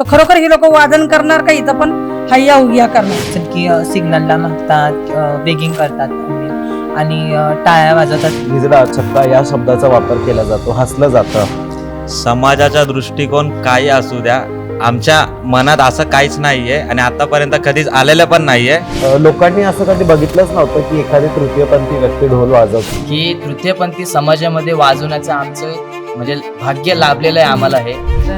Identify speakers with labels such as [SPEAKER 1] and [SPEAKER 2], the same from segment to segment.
[SPEAKER 1] तर खरोखर हे लोक वादन करणार का इथं पण? हय्या उग्या करणार.
[SPEAKER 2] जसं की सिग्नलला मागतात बेगिंग करतात आणि टाळ्या वाजवतात.
[SPEAKER 3] हिजडा छक्का या शब्दाचा वापर केला जातो हसलं जातं.
[SPEAKER 4] समाजाचा दृष्टिकोन काही असू द्या आमच्या मनात असं काहीच नाहीये आणि आतापर्यंत कधीच आलेलं पण नाहीये.
[SPEAKER 3] अ, लोकांनी असं कधी बघितलंच नव्हतं की एखादी तृतीयपंथी व्यक्ती ढोल वाजवते.
[SPEAKER 5] की तृतीयपंथी समाजामध्ये वाजवण्याचं आमचं म्हणजे भाग्य लाभलेलं आहे आम्हाला हे.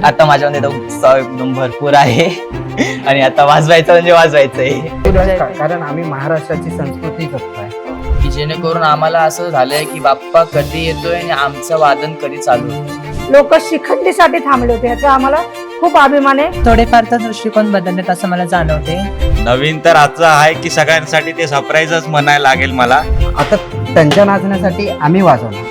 [SPEAKER 2] आता माझ्यामध्ये तो उत्साह एकदम भरपूर आहे. आणि आता वाजवायचं म्हणजे वाजवायचंय.
[SPEAKER 6] कारण आम्ही महाराष्ट्राची संस्कृती जपतोय.
[SPEAKER 5] की जेणेकरून आम्हाला असं झालंय की बाप्पा कधी येतोय आणि आमचं वादन कधी चालू होतं?
[SPEAKER 7] लोक शिखंडीसाठी थांबले होते. याचा आम्हाला खूप अभिमान आहे.
[SPEAKER 2] थोडेफार तर दृष्टिकोन बदललेत असं मला जाणवते.
[SPEAKER 4] नवीन तर आजचं आहे की सगळ्यांसाठी ते सरप्राईजच म्हणायला लागेल मला.
[SPEAKER 6] आता त्यांच्या नाचण्यासाठी आम्ही वाजवणार.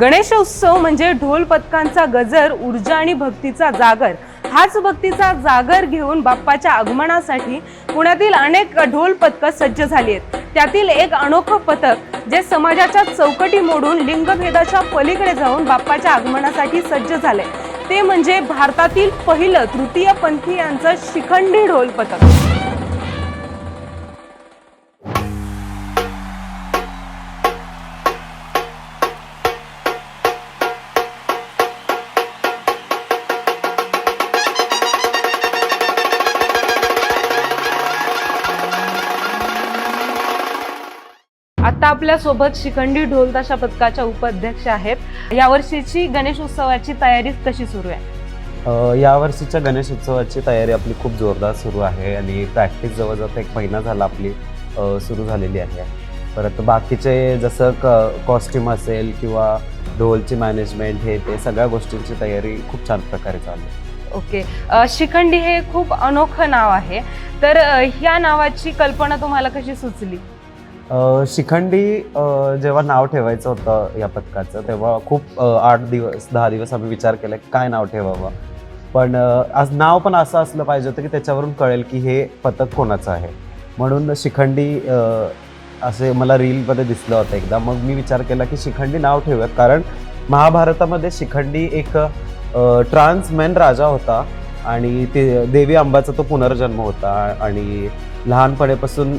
[SPEAKER 8] गणेशोत्सव म्हणजे ढोल पथकांचा गजर ऊर्जा आणि भक्तीचा जागर. हाच भक्तीचा जागर घेऊन बाप्पाच्या आगमनासाठी पुण्यातील अनेक ढोल पथकं सज्ज झाली आहेत. त्यातील एक अनोखं पथक जे समाजाच्या चौकटी मोडून लिंगभेदाच्या पलीकडे जाऊन बाप्पाच्या आगमनासाठी सज्ज झाले ते म्हणजे भारतातील पहिलं तृतीय पंथीयांचं शिखंडी ढोल पथक. आता आपल्यासोबत शिखंडी ढोल ताशा पथकाच्या उपाध्यक्ष आहेत. यावर्षीची गणेश उत्सवाची तयारी कशी सुरू आहे?
[SPEAKER 3] यावर्षीच्या गणेश उत्सवाची तयारी आपली खूप जोरदार सुरू आहे आणि प्रॅक्टिस जवळजवळ एक महिना झाला आपली सुरू झालेली आहे. परत बाकीचे जसं क कॉस्ट्युम असेल किंवा ढोलची मॅनेजमेंट हे ते सगळ्या गोष्टींची तयारी खूप छान प्रकारे चालू आहे.
[SPEAKER 8] ओके. शिखंडी हे खूप अनोखं नाव आहे. तर ह्या नावाची कल्पना तुम्हाला कशी सुचली?
[SPEAKER 3] शिखंडी जेव्हा नाव ठेवायचं होतं या पथकाचं तेव्हा खूप आठ दिवस दहा दिवस आम्ही विचार केला काय नाव ठेवावं? पण आज नाव पण असं असलं पाहिजे होतं की त्याच्यावरून कळेल की हे पथक कोणाचं आहे. म्हणून शिखंडी असे मला रीलमध्ये दिसलं होतं एकदा. मग मी विचार केला की शिखंडी नाव ठेवूयात. कारण महाभारतामध्ये शिखंडी एक ट्रान्स मेन राजा होता. आणि ते देवी अंबाचा तो पुनर्जन्म होता. आणि लहानपणीपासून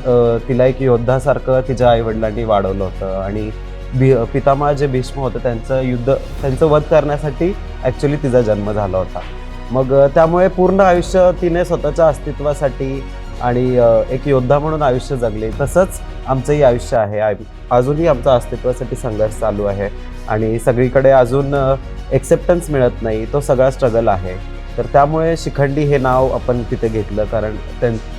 [SPEAKER 3] तिला एक योद्धासारखं तिच्या आईवडिलांनी वाढवलं होतं. आणि भी पितामह जे भीष्म होतं त्यांचं युद्ध त्यांचं वध करण्यासाठी ॲक्च्युली तिचा जन्म झाला होता. मग त्यामुळे पूर्ण आयुष्य तिने स्वतःच्या अस्तित्वासाठी आणि एक योद्धा म्हणून आयुष्य जगले. तसंच आमचंही आयुष्य आहे. अजूनही आमचं अस्तित्वासाठी संघर्ष चालू आहे. आणि सगळीकडे अजून एक्सेप्टन्स मिळत नाही. तो सगळा स्ट्रगल आहे. तर त्यामुळे शिखंडी हे नाव आपण तिथे घेतलं कारण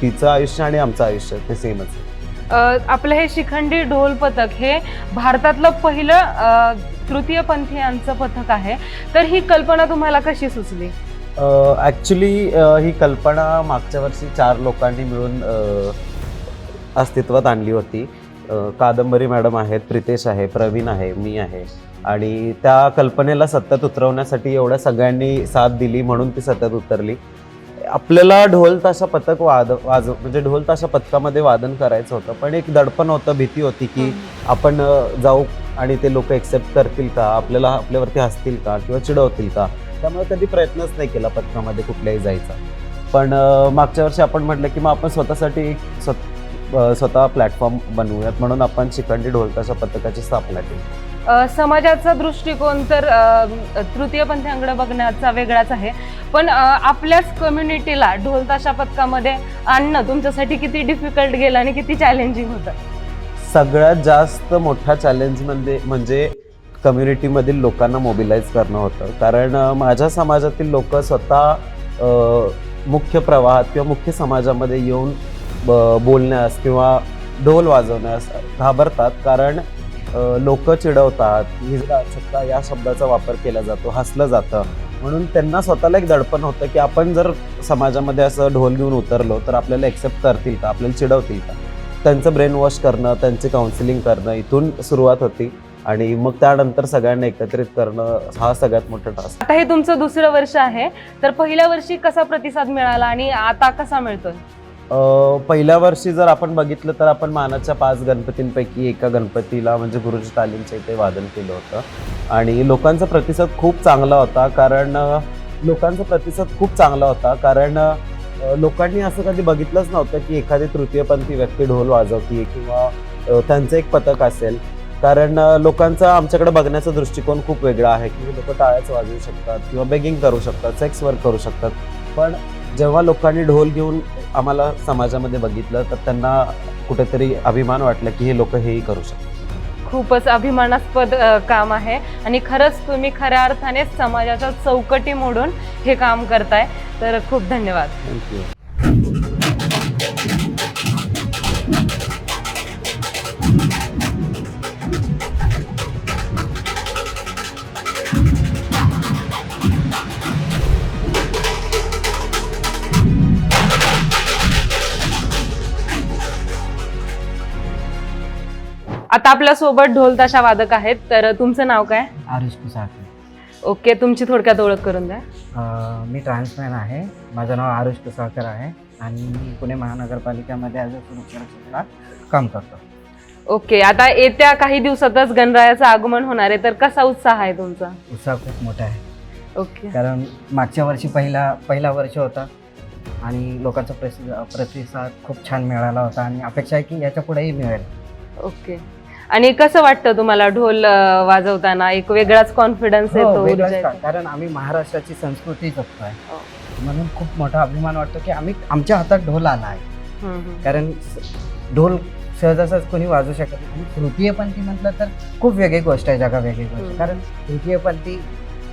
[SPEAKER 3] तिचं आयुष्य आणि आमचं आयुष्य ते सेमच आहे.
[SPEAKER 8] आपलं हे शिखंडी ढोल पथक हे भारतातलं पहिलं अ, तृतीयपंथी यांचं पथक आहे. तर ही कल्पना तुम्हाला कशी सुचली?
[SPEAKER 3] ॲक्च्युली ही कल्पना मागच्या वर्षी चार लोकांनी मिळून अस्तित्वात आणली होती. कादंबरी मॅडम आहेत प्रितेश आहे प्रवीण आहे मी आहे. आणि त्या कल्पनेला सत्यात उतरवण्यासाठी एवढ्या सगळ्यांनी साथ दिली म्हणून ती सत्यात उतरली. आपल्याला ढोल ताशा पथक वाद वाज म्हणजे ढोल ताशा पथकामध्ये वादन करायचं होतं. पण एक दडपण होतं भीती होती की आपण जाऊ आणि ते लोक एक्सेप्ट करतील का? आपल्याला आपल्यावरती हसतील का? किंवा चिडवतील का? त्यामुळे कधी प्रयत्नच नाही केला पथकामध्ये कुठल्याही जायचा. पण मागच्या वर्षी आपण म्हटलं की मग आपण स्वतःसाठी एक स्वत- प्लॅटफॉर्म बनवूयात म्हणून आपण शिखंडी ढोलताशा पथकाची स्थापना केली.
[SPEAKER 8] समाजाचा दृष्टिकोन तर अ, तृतीयपंथीयांकडे बघण्याचा वेगळाच आहे. पण आपल्याच कम्युनिटीला ढोलताशा पथकामध्ये आणणं तुमच्यासाठी किती डिफिकल्ट गेलं आणि किती चॅलेंजिंग होतं?
[SPEAKER 3] सगळ्यात जास्त मोठा चॅलेंज म्हणजे म्हणजे कम्युनिटीमधील लोकांना मोबिलाईज करणं होतं. कारण माझ्या समाजातील लोक स्वतः मुख्य प्रवाहात किंवा मुख्य समाजामध्ये येऊन ब- बोलण्यास किंवा ढोल वाजवण्यास घाबरतात. कारण लोक चिडवतात हिजडा या शब्दाचा वापर केला जातो हसलं जातं. म्हणून त्यांना स्वतःला एक दडपण होतं की आपण जर समाजामध्ये असं ढोल घेऊन उतरलो तर आपल्याला एक्सेप्ट करतील का? आपल्याला चिडवतील का? त्यांचं ब्रेन वॉश करणं त्यांचे काउन्सिलिंग करणं इथून सुरुवात होती. आणि मग त्यानंतर सगळ्यांना एकत्रित करणं हा सगळ्यात मोठा टास्क
[SPEAKER 8] आता हे तुमचं दुसरं वर्ष आहे. तर पहिल्या वर्षी कसा प्रतिसाद मिळाला आणि आता कसा मिळतोय?
[SPEAKER 3] पहिल्या वर्षी जर आपण बघितलं तर आपण मानाच्या पाच गणपतींपैकी एका गणपतीला म्हणजे गुरुजी तालीमच्या इथे वादन केलं होतं. आणि लोकांचा प्रतिसाद खूप चांगला होता कारण लोकांचा प्रतिसाद खूप चांगला होता कारण लोकांनी असं कधी बघितलंच नव्हतं की एखादी तृतीयपंथी व्यक्ती ढोल वाजवते किंवा त्यांचं एक पथक असेल. कारण लोकांचा आमच्याकडे बघण्याचा दृष्टिकोन खूप वेगळा आहे की लोक टाळ्याच वाजवू शकतात किंवा बेगिंग करू शकतात सेक्स वर्क करू शकतात. पण जेव्हा लोकांनी ढोल घेऊन आम्हाला समाजामध्ये बघितलं तर त्यांना कुठेतरी अभिमान वाटला की हे लोक हेही करू शकतात.
[SPEAKER 8] खूपच अभिमानास्पद काम आहे. आणि खरंच तुम्ही खऱ्या अर्थाने समाजाच्या चौकटी मोडून हे काम करताय. तर खूप धन्यवाद.
[SPEAKER 3] थँक्यू
[SPEAKER 8] आता आपल्यासोबत ढोल ताशा वादक आहेत तर तुमचं नाव काय?
[SPEAKER 6] आरुष कुसाळकर
[SPEAKER 8] ओके तुमची थोडक्यात ओळख करून द्या.
[SPEAKER 6] अं, मी ट्रान्समॅन आहे. माझं नाव आरुष कुसाळकर आहे आणि मी पुणे महानगरपालिकेमध्ये ॲज अ काम करतो.
[SPEAKER 8] ओके आता येत्या काही दिवसातच गणरायाचं आगमन होणार आहे तर कसा उत्साह आहे तुमचा?
[SPEAKER 6] उत्साह खूप मोठा आहे.
[SPEAKER 8] ओके.
[SPEAKER 6] कारण मागच्या वर्षी पहिला पहिला वर्ष होता आणि लोकांचा प्रतिसाद खूप छान मिळाला होता आणि अपेक्षा आहे की याच्या पुढेही मिळेल.
[SPEAKER 8] ओके. आणि कसं वाटतं तुम्हाला ढोल वाजवताना एक वेगळाच कॉन्फिडन्स
[SPEAKER 6] हो,
[SPEAKER 8] येतो ऊर्जा.
[SPEAKER 6] कारण आम्ही महाराष्ट्राची संस्कृती जपतोय
[SPEAKER 8] हो.
[SPEAKER 6] म्हणून खूप मोठा अभिमान वाटतो की आम्ही आमच्या हातात ढोल आला आहे
[SPEAKER 8] हम्म, हम्म.
[SPEAKER 6] कारण स- ढोल सहजासहज कोणी वाजू शकत नाही आणि तृतीयपंथी म्हटलं तर खूप वेगळी गोष्ट आहे जगा वेगळी गोष्ट
[SPEAKER 8] हम्म.
[SPEAKER 6] कारण तृतीयपंथी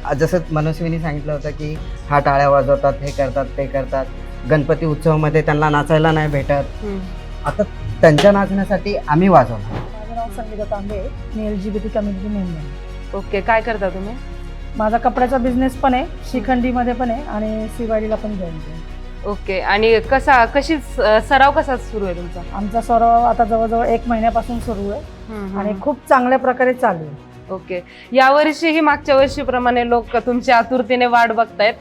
[SPEAKER 6] आ- जसं मनस्विनी सांगितलं होतं की हा टाळ्या वाजवतात हे करतात ते करतात गणपती उत्सवामध्ये त्यांना नाचायला नाही भेटत
[SPEAKER 8] हम्म.
[SPEAKER 6] आता त्यांच्या नाचण्यासाठी आम्ही वाजवणार
[SPEAKER 7] संगीता तांबे मी L G B T community member
[SPEAKER 8] okay काय करता तुम्ही?
[SPEAKER 7] माझा कपड्याचा बिझनेस पण आहे शिखंडीमध्ये पण आहे आणि सिवाडीला पण जॉईन आहे
[SPEAKER 8] ओके आणि कसा कशी सराव कसा सुरू आहे तुमचा?
[SPEAKER 7] आमचा सराव आता जवळजवळ एक महिन्यापासून सुरू आहे आणि खूप चांगल्या प्रकारे चालू आहे.
[SPEAKER 8] ओके यावर्षीही मागच्या वर्षीप्रमाणे लोक तुमची आतुरतेने वाट बघतायत.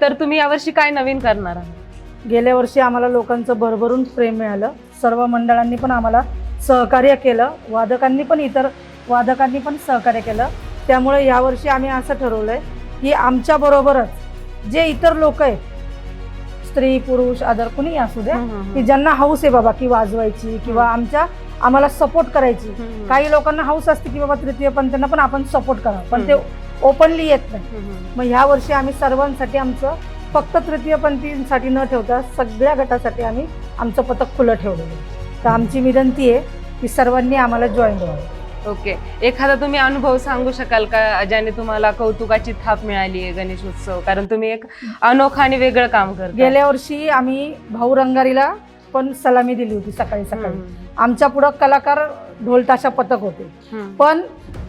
[SPEAKER 8] तर तुम्ही यावर्षी काय नवीन करणार आहात?
[SPEAKER 7] गेल्या वर्षी आम्हाला लोकांचं भरभरून प्रेम मिळालं. सर्व मंडळांनी पण आम्हाला सहकार्य केलं. वादकांनी पण इतर वादकांनी पण सहकार्य केलं. त्यामुळे यावर्षी आम्ही असं ठरवलं आहे की आमच्याबरोबरच जे इतर लोक आहेत स्त्री पुरुष अदर कुणी असू द्या की ज्यांना हाऊस आहे बाबा की वाजवायची किंवा आमच्या आम्हाला सपोर्ट करायची. काही लोकांना हाऊस असते की बाबा तृतीय पंथांना पण आपण सपोर्ट करावं पण ते ओपनली येत नाही. मग ह्या वर्षी आम्ही सर्वांसाठी आमचं फक्त तृतीयपंथींसाठी न ठेवता सगळ्या गटासाठी आम्ही आमचं पथक खुलं ठेवलेलं आहे. तर आमची विनंती आहे की सर्वांनी आम्हाला जॉईन व्हावं.
[SPEAKER 8] ओके एखादा तुम्ही अनुभव सांगू शकाल का ज्याने तुम्हाला कौतुकाची थाप मिळाली आहे गणेश उत्सव कारण तुम्ही एक अनोखा आणि वेगळं काम करता.
[SPEAKER 7] गेल्या वर्षी आम्ही भाऊ रंगारीला पण सलामी दिली होती सकाळी सकाळी. आमच्या पुढं कलाकार ढोलताशा पथक होते. पण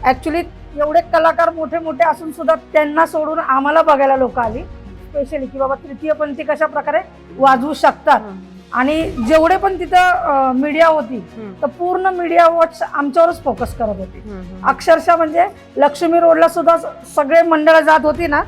[SPEAKER 7] ऍक्च्युली एवढे कलाकार मोठे मोठे असून सुद्धा त्यांना सोडून आम्हाला बघायला लोक आली. स्पेशली की बाबा तृतीयपंथी कशा प्रकारे वाजवू शकतात. आणि जेवढे पण तिथं मीडिया होती तर पूर्ण मीडिया वॉच आमच्यावरच फोकस करत होती. अक्षरशः म्हणजे लक्ष्मी रोडला सुद्धा सगळे मंडळ जात होती ना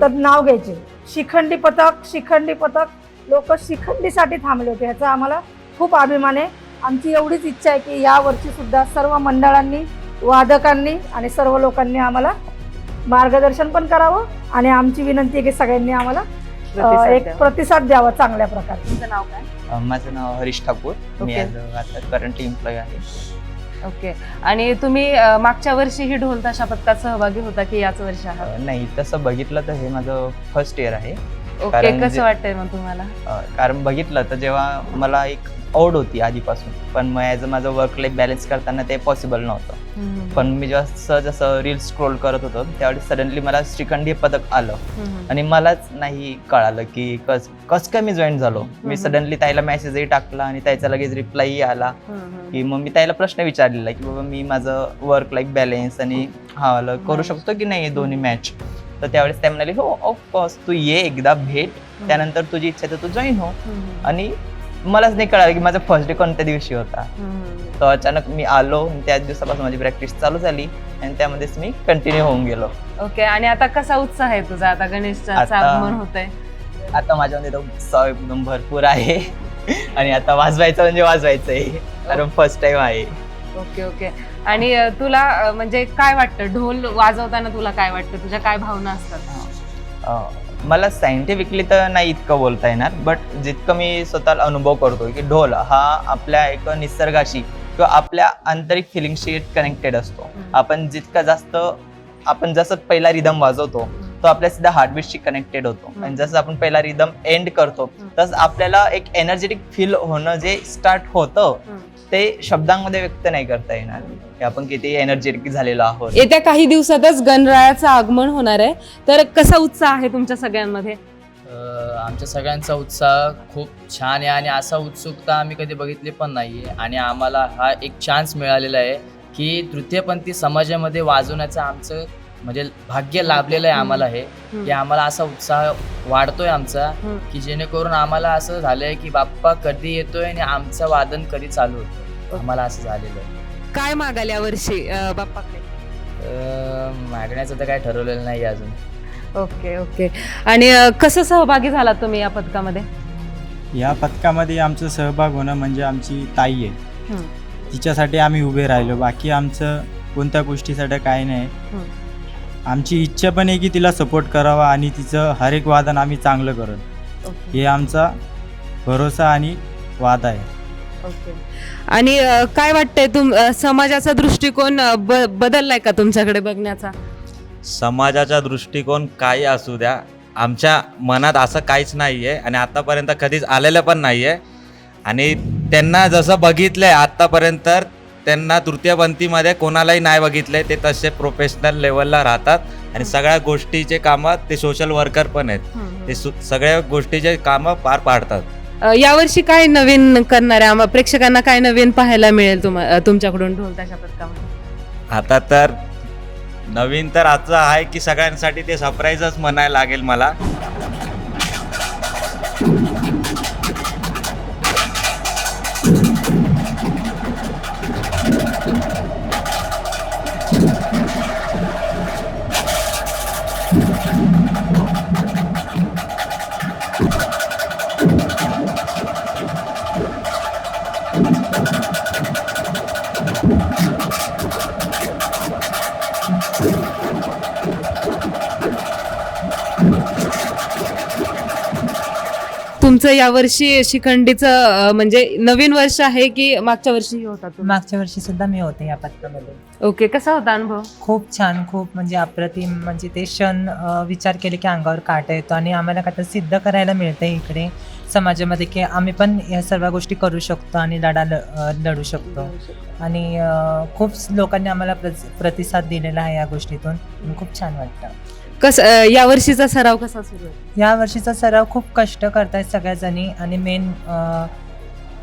[SPEAKER 7] तर नाव घ्यायचे. शिखंडी पथक शिखंडी पथक. लोक शिखंडीसाठी थांबले होते ह्याचा आम्हाला खूप अभिमान आहे. आमची एवढीच इच्छा आहे की या वर्षी सुद्धा सर्व मंडळांनी वादकांनी आणि सर्व लोकांनी आम्हाला मार्गदर्शन पण करावं आणि आमची विनंती आहे की सगळ्यांनी आम्हाला
[SPEAKER 8] प्रतिसाद
[SPEAKER 7] एक
[SPEAKER 8] द्यावा.
[SPEAKER 7] प्रतिसाद द्यावा चांगल्या प्रकारे.
[SPEAKER 8] तुमचं नाव काय?
[SPEAKER 2] अ, माझं नाव हरीश ठाकूर. मी
[SPEAKER 8] Okay.
[SPEAKER 2] आता करंट एम्प्लॉय आहे.
[SPEAKER 8] ओके. आणि तुम्ही अ, मागच्या वर्षी ही ढोल ताशा पथकात सहभागी होता की याच वर्षी आहात?
[SPEAKER 2] अ, नाही तसं बघितलं तर हे माझं फर्स्ट इयर आहे.
[SPEAKER 8] ओके
[SPEAKER 2] कारण
[SPEAKER 8] कसं वाटतंय मग तुम्हाला?
[SPEAKER 2] अ, कारण बघितलं तर जेव्हा मला एक आवड होती आधीपासून पण मग ॲज माझं वर्क लाईफ बॅलन्स करताना ते पॉसिबल नव्हतं. पण मी जेव्हा सहज असं रील स्क्रोल करत होतो त्यावेळी सडनली मला श्रीखंडी हे पदक आलं. आणि मलाच नाही कळालं की कस कस काय मी जॉईन झालो मी. सडनली ताईला मेसेजही टाकला आणि त्याचा लगेच रिप्लायही आला. की मग मी त्याला प्रश्न विचारलेला की बाबा मी माझं वर्क लाईफ बॅलन्स आणि हा करू. शकतो की नाही दोन्ही मॅच तर त्यावेळेस त्या म्हणाले हो ऑफकोर्स तू ये एकदा भेट त्यानंतर तुझी इच्छा तर तू जॉईन हो. आणि मलाच नाही कळालं की माझा फर्स्ट डे कोणत्या दिवशी होता. तर अचानक मी आलो त्याच दिवसापासून माझी प्रॅक्टिस चालू झाली आणि त्यामध्येच मी कंटिन्यू होऊन गेलो.
[SPEAKER 8] ओके आणि आता कसा उत्साह आहे तुझा? आता गणेशचं
[SPEAKER 2] आता-
[SPEAKER 8] आगमन होत आहे
[SPEAKER 2] आता माझ्यामध्ये तो उत्साह एकदम भरपूर आहे. आणि आता वाजवायचं म्हणजे वाजवायचं आहे कारण फर्स्ट टाइम आहे.
[SPEAKER 8] ओके ओके आणि अ, तुला अ, म्हणजे काय वाटतं? ढोल वाजवताना तुला काय वाटतं? तुझ्या काय भावना असतात?
[SPEAKER 2] अं, मला सायंटिफिकली तर नाही इतकं बोलता येणार बट जितकं मी स्वतःला अनुभव करतो की ढोल हा आपल्या एक निसर्गाशी किंवा आपल्या आंतरिक फिलिंगशी कनेक्टेड असतो. आपण जितका जास्त आपण जसं पहिला रिदम वाजवतो तो आपल्या सिधा हार्टबीटशी कनेक्टेड होतो. आणि जसं आपण पहिला रिदम एंड करतो तसं आपल्याला एक एनर्जेटिक फील होणं जे स्टार्ट होतं ते शब्दांमध्ये व्यक्त नाही करता येणार. की आपण किती एनर्जेटिक झालेलो आहोत.
[SPEAKER 8] येत्या काही दिवसातच गणरायाचं आगमन होणार आहे. तर कसा उत्साह आहे तुमच्या सगळ्यांमध्ये?
[SPEAKER 5] अं, आमच्या सगळ्यांचा उत्साह खूप छान आहे आणि असा उत्सुकता आम्ही कधी बघितली पण नाही आहे. आणि आम्हाला हा एक चान्स मिळालेला आहे की तृतीयपंथी समाजामध्ये वाजवण्याचं आमचं म्हणजे भाग्य लाभलेलं आहे आम्हाला हे. की आम्हाला असा उत्साह वाढतोय आमचा. की जेणेकरून आम्हाला असं झालंय की बाप्पा कधी येतोय आणि आमचं वादन कधी चालू होतं? आम्हाला असं झालेलं आहे.
[SPEAKER 8] काय मागाल या वर्षी बाप्पाकडे?
[SPEAKER 5] अं, मागण्याचं तर काय ठरवलेलं नाही अजून.
[SPEAKER 8] Okay okay. आणि अ, कसं सहभागी झालात तुम्ही या पथकामध्ये?
[SPEAKER 9] या पथकामध्ये आमचं सहभाग होणं म्हणजे आमची ताई आहे.
[SPEAKER 8] हं.
[SPEAKER 9] तिच्यासाठी आम्ही उभे राहिलो. बाकी आमचं कोणत्या गोष्टीसाठी काही नाही.
[SPEAKER 8] हं.
[SPEAKER 9] आमची इच्छा पण आहे की तिला सपोर्ट करावा आणि तिचं हर एक वादन आम्ही चांगलं करत
[SPEAKER 8] ओके.
[SPEAKER 9] हे आमचा भरोसा आणि वाद आहे.
[SPEAKER 8] ओके आणि अ, काय वाटतंय तुम अ, समाजाचा दृष्टिकोन अ, ब- बदललाय का तुमच्याकडे बघण्याचा?
[SPEAKER 4] समाजाचा दृष्टिकोन काही असू द्या. आमच्या मनात असं काहीच नाही आहे आणि आत्तापर्यंत कधीच आलेलं पण नाही आहे आणि त्यांना जसं बघितलं आहे आत्तापर्यंत त्यांना तृतीयपंथीमध्ये कोणालाही नाही बघितलं आहे ते तसे प्रोफेशनल लेवलला राहतात. आणि सगळ्या गोष्टीचे कामं ते सोशल वर्कर पण आहेत. ते सु- सगळ्या गोष्टीचे कामं पार पाडतात.
[SPEAKER 8] अ, यावर्षी काय नवीन करणार आहे आम्हा प्रेक्षकांना काय नवीन पाहायला मिळेल तुम्हा अ, तुमच्याकडून ढोल ताशा पथकामध्ये
[SPEAKER 4] आता तर नवीन तर आजचं आहे की सगळ्यांसाठी ते सरप्राईजच म्हणायला लागेल मला.
[SPEAKER 8] तुमचं यावर्षी शिखंडीचं म्हणजे नवीन वर्ष आहे की मागच्या वर्षी होता तुम्ही?
[SPEAKER 10] मागच्या वर्षी सुद्धा मी होते या पथकामध्ये
[SPEAKER 8] ओके कसा होता अनुभव?
[SPEAKER 10] खूप छान खूप म्हणजे अप्रतिम म्हणजे ते क्षण अ, विचार केले की अंगावर काटा येतो आणि आम्हाला काय तर सिद्ध करायला मिळतं इकडे. समाजामध्ये की आम्ही पण या सर्व गोष्टी करू शकतो आणि लढा ल- लढू शकतो. आणि खूप लोकांनी आम्हाला प्रति- प्रतिसाद दिलेला आहे या गोष्टीतून. खूप छान वाटतं.
[SPEAKER 8] कस अ, यावर्षीचा सराव कसा सुरू आहे?
[SPEAKER 10] या वर्षीचा सराव खूप कष्ट करतायत सगळ्याजणी आणि मेन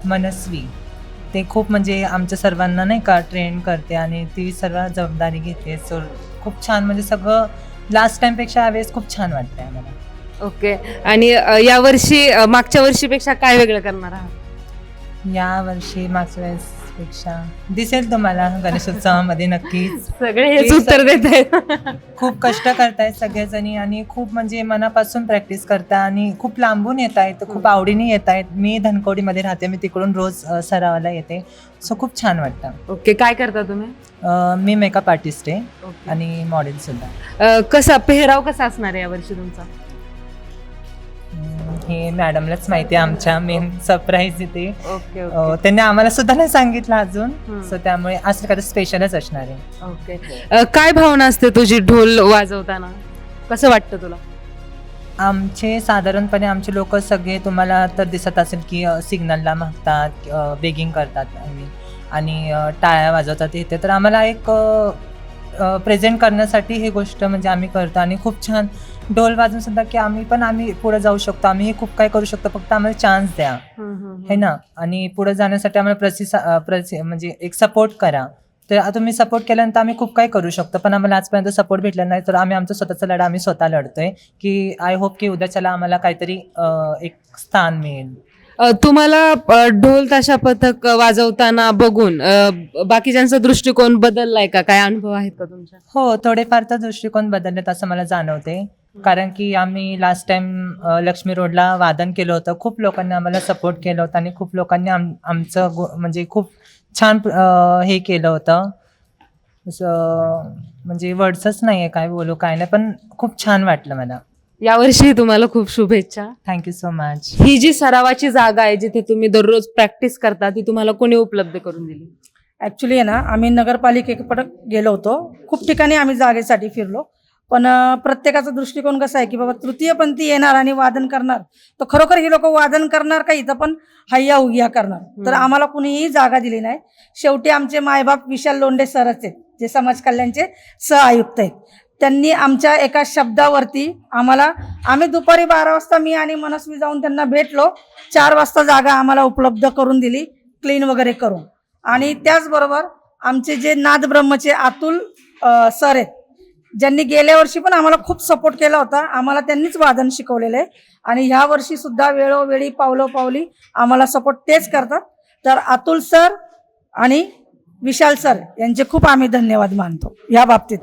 [SPEAKER 10] मनस्वी. ते खूप म्हणजे आमच्या सर्वांना नाही का ट्रेन करते आणि ती सर्व जबाबदारी घेते. सो खूप छान म्हणजे सगळं लास्ट टाइमपेक्षा यावेळेस खूप छान वाटतंय आम्हाला.
[SPEAKER 8] ओके. आणि अ, यावर्षी अ, मागच्या वर्षीपेक्षा काय वेगळं करणार आहात?
[SPEAKER 10] या वर्षी मागच्या वेळेसपेक्षा दिसेल तुम्हाला गणेशोत्सवामध्ये नक्कीच.
[SPEAKER 8] सगळे हेच उत्तर देत आहेत
[SPEAKER 10] खूप कष्ट करतायत सगळेजणी आणि खूप म्हणजे मनापासून प्रॅक्टिस करता आणि खूप लांबून येत आहेत खूप आवडीने येत आहेत मी धनकवडीमध्ये राहते मी तिकडून रोज अ, सरावाला येते. सो खूप छान वाटतं.
[SPEAKER 8] ओके. काय करता तुम्ही?
[SPEAKER 10] अ, मी मेकअप आर्टिस्ट आहे. आणि मॉडेल सुद्धा.
[SPEAKER 8] अ, कसा पेहराव कसा असणार आहे यावर्षी तुमचा?
[SPEAKER 10] हम्म, हे मॅडमलाच माहिती आहे आमच्या मेन सरप्राईज इथे
[SPEAKER 8] ओके
[SPEAKER 10] अ, त्यांनी आम्हाला सुद्धा नाही सांगितलं अजून.
[SPEAKER 8] हम्म.
[SPEAKER 10] सो त्यामुळे असं काय स्पेशलच असणार आहे.
[SPEAKER 8] ओके. अ, काय भावना असते तुझी ढोल वाजवताना? कसं वाटतं तुला?
[SPEAKER 10] आमचे साधारणपणे आमचे लोक सगळे तुम्हाला तर दिसत असेल की सिग्नलला मागतात बेगिंग करतात I mean, आणि अ, टाळ्या वाजवतात इथे. तर आम्हाला एक प्रेझेंट करण्यासाठी ही गोष्ट म्हणजे आम्ही करतो. आणि खूप छान ढोल वाजून सुद्धा की आम्ही पण आम्ही पुढे जाऊ शकतो. आम्ही खूप काय करू शकतो. फक्त आम्हाला चान्स द्या. है ना? आणि पुढे जाण्यासाठी आम्हाला प्रतिसा प्रति म्हणजे एक सपोर्ट करा. तर आता तुम्ही सपोर्ट केल्यानंतर आम्ही खूप काय करू शकतो. पण आम्हाला आजपर्यंत सपोर्ट भेटला नाही. तर आम्ही आमचा स्वतःचा लढा आम्ही स्वतः लढतोय. की आय होप की उद्याच्याला आम्हाला काहीतरी एक स्थान मिळेल.
[SPEAKER 8] तुम्हाला ढोल ताशा पथक वाजवताना बघून बाकीच्यांचा दृष्टिकोन बदललाय का? काय अनुभव आहेत का तुमच्या?
[SPEAKER 10] हो थोडेफार तर दृष्टिकोन बदललेत असं मला जाणवते कारण की आम्ही लास्ट टाइम लक्ष्मी रोडला वादन केलं होतं. खूप लोकांनी आम्हाला सपोर्ट केलं होतं आणि खूप लोकांनी आम आमचं गो- म्हणजे खूप छान अं, हे केलं होतं. असं म्हणजे वर्ड्सच नाही आहे काय बोलू काय नाही पण खूप छान वाटलं मला.
[SPEAKER 8] यावर्षी तुम्हाला खूप शुभेच्छा.
[SPEAKER 10] थँक्यू सो मच
[SPEAKER 8] ही जी सरावाची जागा आहे जिथे तुम्ही दररोज प्रॅक्टिस करता ती तुम्हाला कोणी उपलब्ध करून दिली?
[SPEAKER 7] ॲक्च्युली आहे ना आम्ही नगरपालिकेकडे गेलो होतो. खूप ठिकाणी आम्ही जागेसाठी फिरलो. पण प्रत्येकाचा दृष्टिकोन कसा आहे की बाबा तृतीयपंथी येणार आणि वादन करणार तर खरोखर ही लोक वादन करणार का इथं पण हय्या उग्या करणार? तर आम्हाला कुणीही जागा दिली नाही. शेवटी आमचे मायबाप विशाल लोंढे सरच आहेत जे समाज कल्याणचे सहआयुक्त आहेत. त्यांनी आमच्या एका शब्दावरती आम्हाला आम्ही दुपारी बारा वाजता मी आणि मनस्वी जाऊन त्यांना भेटलो. चार वाजता जागा आम्हाला उपलब्ध करून दिली क्लीन वगैरे करून. आणि त्याचबरोबर आमचे जे नाद ब्रह्मचे अतुल सर आहेत ज्यांनी गेल्या वर्षी पण आम्हाला खूप सपोर्ट केला होता. आम्हाला त्यांनीच वादन शिकवलेलं आहे. आणि ह्या वर्षी सुद्धा वेळोवेळी पावलो पावली आम्हाला सपोर्ट तेच करतात. तर अतुल सर आणि विशाल सर यांचे खूप आम्ही धन्यवाद मानतो. या बाबतीत